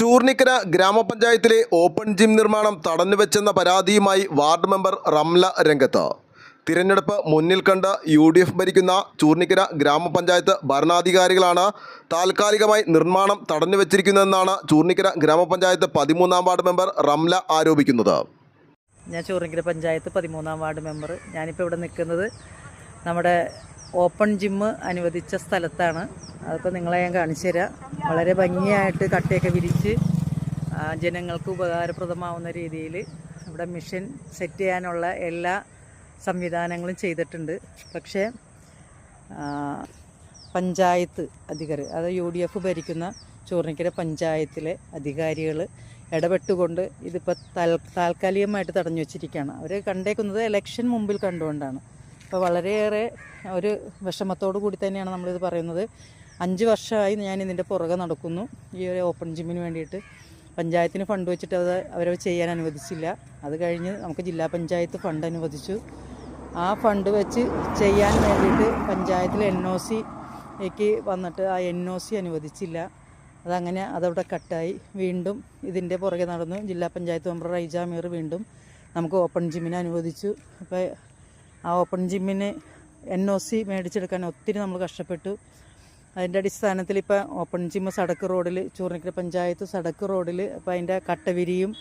ചൂർണിക്കര ഗ്രാമപഞ്ചായത്തിലെ open gym നിർമ്മാണം തടഞ്ഞുവെച്ചെന്ന പരാതിയുമായി വാർഡ് മെമ്പർ റംല രംഗത്ത്. തിരഞ്ഞെടുപ്പ് മുന്നിൽ കണ്ട് യു ഡി എഫ് ഭരിക്കുന്ന ചൂർണിക്കര ഗ്രാമപഞ്ചായത്ത് ഭരണാധികാരികളാണ് താൽക്കാലികമായി നിർമ്മാണം തടഞ്ഞുവെച്ചിരിക്കുന്നതെന്നാണ് ചൂർണിക്കര ഗ്രാമപഞ്ചായത്ത് പതിമൂന്നാം വാർഡ് മെമ്പർ റംല ആരോപിക്കുന്നത്. ഞാൻ ചൂർണിക്കര പഞ്ചായത്ത് പതിമൂന്നാം വാർഡ് മെമ്പർ. ഞാനിപ്പോൾ ഇവിടെ നിൽക്കുന്നത് നമ്മുടെ ഓപ്പൺ ജിമ്മ് അനുവദിച്ച സ്ഥലത്താണ്. അതിപ്പോൾ നിങ്ങളെ ഞാൻ കാണിച്ചു തരാം. വളരെ ഭംഗിയായിട്ട് കട്ടയൊക്കെ വിരിച്ച് ജനങ്ങൾക്ക് ഉപകാരപ്രദമാവുന്ന രീതിയിൽ ഇവിടെ മിഷൻ സെറ്റ് ചെയ്യാനുള്ള എല്ലാ സംവിധാനങ്ങളും ചെയ്തിട്ടുണ്ട്. പക്ഷേ പഞ്ചായത്ത് അധികർ അത് യു ഡി എഫ് ഭരിക്കുന്ന ചൂർണിക്കര പഞ്ചായത്തിലെ അധികാരികൾ ഇടപെട്ടുകൊണ്ട് ഇതിപ്പോൾ താൽ താൽക്കാലികമായിട്ട് തടഞ്ഞു വെച്ചിരിക്കുകയാണ്. അവർ കണ്ടേക്കുന്നത് ഇലക്ഷൻ മുമ്പിൽ കണ്ടുകൊണ്ടാണ്. അപ്പോൾ വളരെയേറെ ഒരു വിഷമത്തോടു കൂടി തന്നെയാണ് നമ്മളിത് പറയുന്നത്. അഞ്ച് വർഷമായി ഞാൻ ഇതിന്റെ പുറകെ നടക്കുന്നു. ഈ ഒരു ഓപ്പൺ ജിമ്മിന് വേണ്ടിയിട്ട്. പഞ്ചായത്തിന് ഫണ്ട് വെച്ചിട്ട് അത് അവരെ ചെയ്യാൻ അനുവദിച്ചില്ല. അത് കഴിഞ്ഞ് നമുക്ക് ജില്ലാ പഞ്ചായത്ത് ഫണ്ട് അനുവദിച്ചു. ആ ഫണ്ട് വെച്ച് ചെയ്യാൻ വേണ്ടിയിട്ട് പഞ്ചായത്തിൽ എൻ ഒ സിക്ക് വന്നിട്ട് ആ എൻ ഒ സി അനുവദിച്ചില്ല. അതങ്ങനെ അതവിടെ കട്ടായി. വീണ്ടും ഇതിന്റെ പുറകെ നടന്നു. ജില്ലാ പഞ്ചായത്ത് മെമ്പർ റൈജ മീർ വീണ്ടും നമുക്ക് ഓപ്പൺ ജിമ്മിന് അനുവദിച്ചു. അപ്പോൾ ആ ഓപ്പൺ ജിമ്മിന് എൻ ഒ സി മേടിച്ചെടുക്കാൻ ഒത്തിരി നമ്മൾ കഷ്ടപ്പെട്ടു. അതിന്റെ അടിസ്ഥാനത്തിൽ ഇപ്പോൾ ഓപ്പൺ ജിമ്മ് സടക്ക് റോഡിൽ ചൂർണിക്കര പഞ്ചായത്ത് സടക്ക് റോഡിൽ അപ്പോൾ അതിന്റെ കട്ടവിരിയും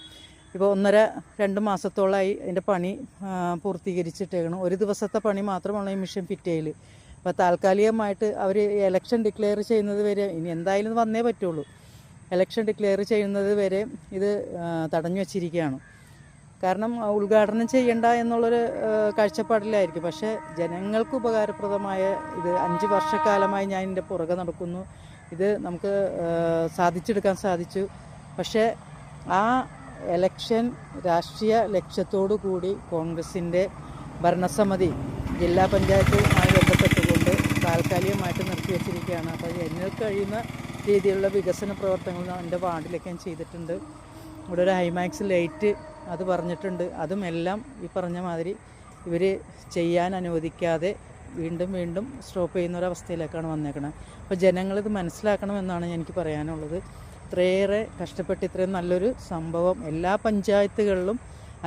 ഇപ്പോൾ ഒന്നര രണ്ട് മാസത്തോളമായി അതിന്റെ പണി പൂർത്തീകരിച്ചിട്ടേക്കണം. ഒരു ദിവസത്തെ പണി മാത്രമാണ് ഈ മിഷൻ ഫിറ്റ് ചെയ്യൽ അപ്പോൾ താൽക്കാലികമായിട്ട് അവർ എലക്ഷൻ ഡിക്ലെയർ ചെയ്യുന്നത് വരെ ഇനി എന്തായാലും വന്നേ പറ്റുള്ളൂ. എലക്ഷൻ ഡിക്ലെയർ ചെയ്യുന്നത് വരെ ഇത് തടഞ്ഞു വച്ചിരിക്കുകയാണ്. കാരണം ഉദ്ഘാടനം ചെയ്യണ്ട എന്നുള്ളൊരു കാഴ്ചപ്പാടിലായിരിക്കും. പക്ഷേ ജനങ്ങൾക്ക് ഉപകാരപ്രദമായ ഇത് അഞ്ച് വർഷക്കാലമായി ഞാൻ ഇതിന്റെ പുറകെ നടക്കുന്നു. ഇത് നമുക്ക് സാധിച്ചെടുക്കാൻ സാധിച്ചു. പക്ഷേ ആ എലക്ഷൻ രാഷ്ട്രീയ ലക്ഷ്യത്തോടു കൂടി കോൺഗ്രസിന്റെ ഭരണസമിതി ജില്ലാ പഞ്ചായത്തുമായി ബന്ധപ്പെട്ടുകൊണ്ട് താൽക്കാലികമായിട്ട് നിർത്തിവെച്ചിരിക്കുകയാണ്. അപ്പോൾ എന്നിൽ കഴിയുന്ന രീതിയിലുള്ള വികസന പ്രവർത്തനങ്ങൾ എന്റെ വാർഡിലൊക്കെ ഞാൻ ചെയ്തിട്ടുണ്ട്. ഇവിടെ ഒരു ഹൈമാക്സ് ലൈറ്റ് അത് പറഞ്ഞിട്ടുണ്ട്. അതും എല്ലാം ഈ പറഞ്ഞ മാതിരി ഇവർ ചെയ്യാൻ അനുവദിക്കാതെ വീണ്ടും വീണ്ടും സ്റ്റോപ്പ് ചെയ്യുന്ന ഒരു അവസ്ഥയിലേക്കാണ് വന്നേക്കണത് അപ്പോൾ ജനങ്ങളിത് മനസ്സിലാക്കണമെന്നാണ് എനിക്ക് പറയാനുള്ളത്. ഇത്രയേറെ കഷ്ടപ്പെട്ട് ഇത്രയും നല്ലൊരു സംഭവം എല്ലാ പഞ്ചായത്തുകളിലും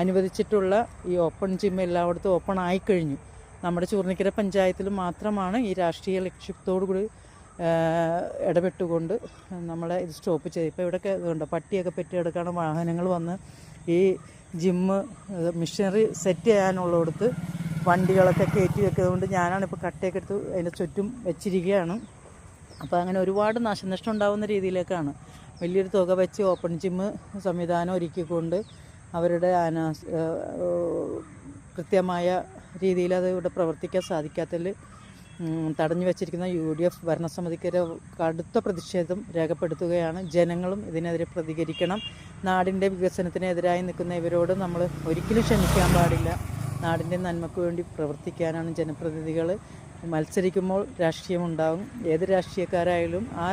അനുവദിച്ചിട്ടുള്ള ഈ ഓപ്പൺ ജിം എല്ലായിടത്തും ഓപ്പൺ ആയിക്കഴിഞ്ഞു. നമ്മുടെ ചൂർണിക്കര പഞ്ചായത്തിൽ മാത്രമാണ് ഈ രാഷ്ട്രീയ ലക്ഷ്യത്തോടു കൂടി ഇടപെട്ടുകൊണ്ട് നമ്മളെ ഇത് സ്റ്റോപ്പ് ചെയ്ത്. ഇപ്പോൾ ഇവിടെയൊക്കെ ഇതുണ്ട്. പട്ടിയൊക്കെ പെറ്റിയെടുക്കാണ് വാഹനങ്ങൾ വന്ന് ഈ ജിമ്മ് മിഷനറി സെറ്റ് ചെയ്യാനുള്ളിടത്ത് വണ്ടികളൊക്കെ കയറ്റി വെക്കുന്നതുകൊണ്ട് ഞാനാണ് ഞാനാണിപ്പോൾ കട്ടയൊക്കെ എടുത്ത് അതിന്റെ ചുറ്റും വെച്ചിരിക്കുകയാണ്. അപ്പോൾ അങ്ങനെ ഒരുപാട് നാശനഷ്ടം ഉണ്ടാകുന്ന രീതിയിലേക്കാണ് വലിയൊരു തുക വെച്ച് ഓപ്പൺ ജിമ്മ് സംവിധാനം ഒരുക്കിക്കൊണ്ട് അവരുടെ അനാ കൃത്യമായ രീതിയിൽ അത് ഇവിടെ പ്രവർത്തിക്കാൻ സാധിക്കാത്തതിൽ തടഞ്ഞു വെച്ചിരിക്കുന്ന യു ഡി എഫ് ഭരണസമിതിക്കെതിരെ കടുത്ത പ്രതിഷേധം രേഖപ്പെടുത്തുകയാണ്. ജനങ്ങളും ഇതിനെതിരെ പ്രതികരിക്കണം. നാടിന്റെ വികസനത്തിനെതിരായി നിൽക്കുന്ന ഇവരോട് നമ്മൾ ഒരിക്കലും ക്ഷമിക്കാൻ പാടില്ല. നാടിന്റെ നന്മയ്ക്ക് വേണ്ടി പ്രവർത്തിക്കാനാണ് ജനപ്രതിനിധികൾ. മത്സരിക്കുമ്പോൾ രാഷ്ട്രീയമുണ്ടാകും ഏത് രാഷ്ട്രീയക്കാരായാലും ആ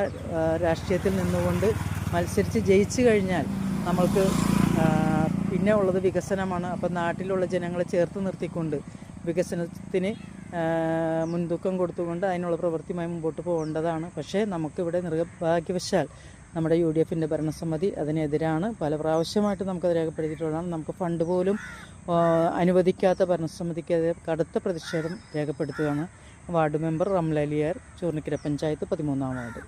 രാഷ്ട്രീയത്തിൽ നിന്നുകൊണ്ട് മത്സരിച്ച് ജയിച്ചു കഴിഞ്ഞാൽ നമ്മൾക്ക് പിന്നെ ഉള്ളത് വികസനമാണ്. അപ്പോൾ നാട്ടിലുള്ള ജനങ്ങളെ ചേർത്ത് നിർത്തിക്കൊണ്ട് വികസനത്തിന് മുൻതൂക്കം കൊടുത്തുകൊണ്ട് അതിനുള്ള പ്രവൃത്തിയുമായി മുമ്പോട്ട് പോകേണ്ടതാണ്. പക്ഷേ നമുക്കിവിടെ നിർഭാഗ്യവശാൽ നമ്മുടെ യു ഡി എഫിന്റെ ഭരണസമിതി അതിനെതിരാണ് പല പ്രാവശ്യമായിട്ട് നമുക്കത് രേഖപ്പെടുത്തിയിട്ടുള്ളതാണ്. നമുക്ക് ഫണ്ട് പോലും അനുവദിക്കാത്ത ഭരണസമിതിക്കെതിരെ കടുത്ത പ്രതിഷേധം രേഖപ്പെടുത്തുകയാണ് വാർഡ് മെമ്പർ റംലലിയാർ ചൂർണിക്കര പഞ്ചായത്ത് പതിമൂന്നാം വാർഡ്.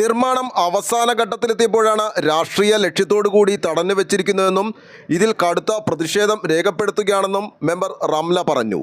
നിർമ്മാണം അവസാന ഘട്ടത്തിലെത്തിയപ്പോഴാണ് രാഷ്ട്രീയ ലക്ഷ്യത്തോടു കൂടി തടഞ്ഞു വെച്ചിരിക്കുന്നതെന്നും ഇതിൽ കടുത്ത പ്രതിഷേധം രേഖപ്പെടുത്തുകയാണെന്നും മെമ്പർ റംല പറഞ്ഞു.